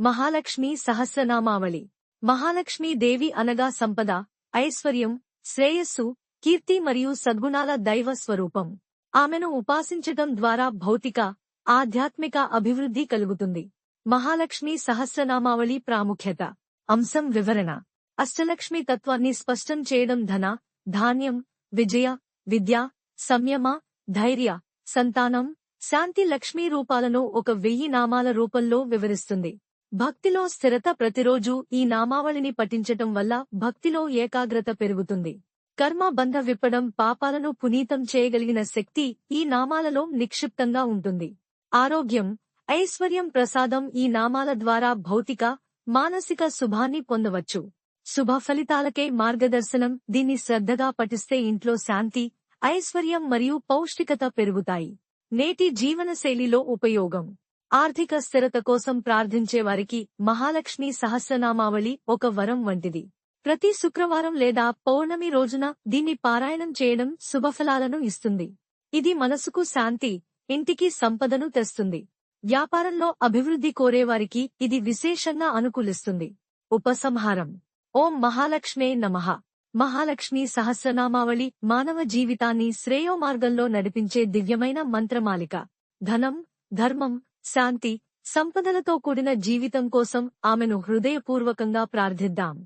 మహాలక్ష్మి సహస్రనామావళి. మహాలక్ష్మీ దేవి అనగా సంపద ఐశ్వర్యం శ్రేయస్సు కీర్తి మరియు సద్గుణాల దైవ స్వరూపం. ఆమెను ఉపాసించటం ద్వారా భౌతిక ఆధ్యాత్మిక అభివృద్ధి కలుగుతుంది. మహాలక్ష్మి సహస్రనామావళి ప్రాముఖ్యత. అంశం వివరణ. అష్టలక్ష్మి తత్వాన్ని స్పష్టం చేయడం ధన ధాన్యం విజయ విద్య సంయమ ధైర్య సంతానం శాంతి లక్ష్మీ రూపాలను ఒక వెయ్యి నామాల రూపంలో వివరిస్తుంది. భక్తిలో స్థిరత ప్రతిరోజు ఈ నామావళిని పఠించటం వల్ల భక్తిలో ఏకాగ్రత పెరుగుతుంది. కర్మ బంధ విప్పడం పాపాలను పునీతం చేయగలిగిన శక్తి ఈ నామాలలో నిక్షిప్తంగా ఉంటుంది. ఆరోగ్యం ఐశ్వర్యం ప్రసాదం ఈ నామాల ద్వారా భౌతిక మానసిక శుభాన్ని పొందవచ్చు. శుభ ఫలితాలకే మార్గదర్శనం దీన్ని శ్రద్ధగా పఠిస్తే ఇంట్లో శాంతి ఐశ్వర్యం మరియు పౌష్టికత పెరుగుతాయి. నేటి జీవనశైలిలో ఉపయోగం. ఆర్థిక స్థిరత కోసం ప్రార్థించే వారికి మహాలక్ష్మి సహస్రనామావళి ఒక వరం వంటిది. ప్రతి శుక్రవారం లేదా పౌర్ణమి రోజున దీన్ని పారాయణం చేయడం శుభఫలాలను ఇస్తుంది. ఇది మనసుకు శాంతి ఇంటికి సంపదను తెస్తుంది. వ్యాపారంలో అభివృద్ధి కోరేవారికి ఇది విశేషంగా అనుకూలిస్తుంది. ఉపసంహారం. ఓం మహాలక్ష్మే నమః. మహాలక్ష్మి సహస్రనామావళి మానవ జీవితాన్ని శ్రేయోమార్గంలో నడిపించే దివ్యమైన మంత్రమాలిక. ధనం ధర్మం శాంతి సంపదలతో కూడిన జీవితం కోసం ఆమెను హృదయపూర్వకంగా ప్రార్థిద్దాం.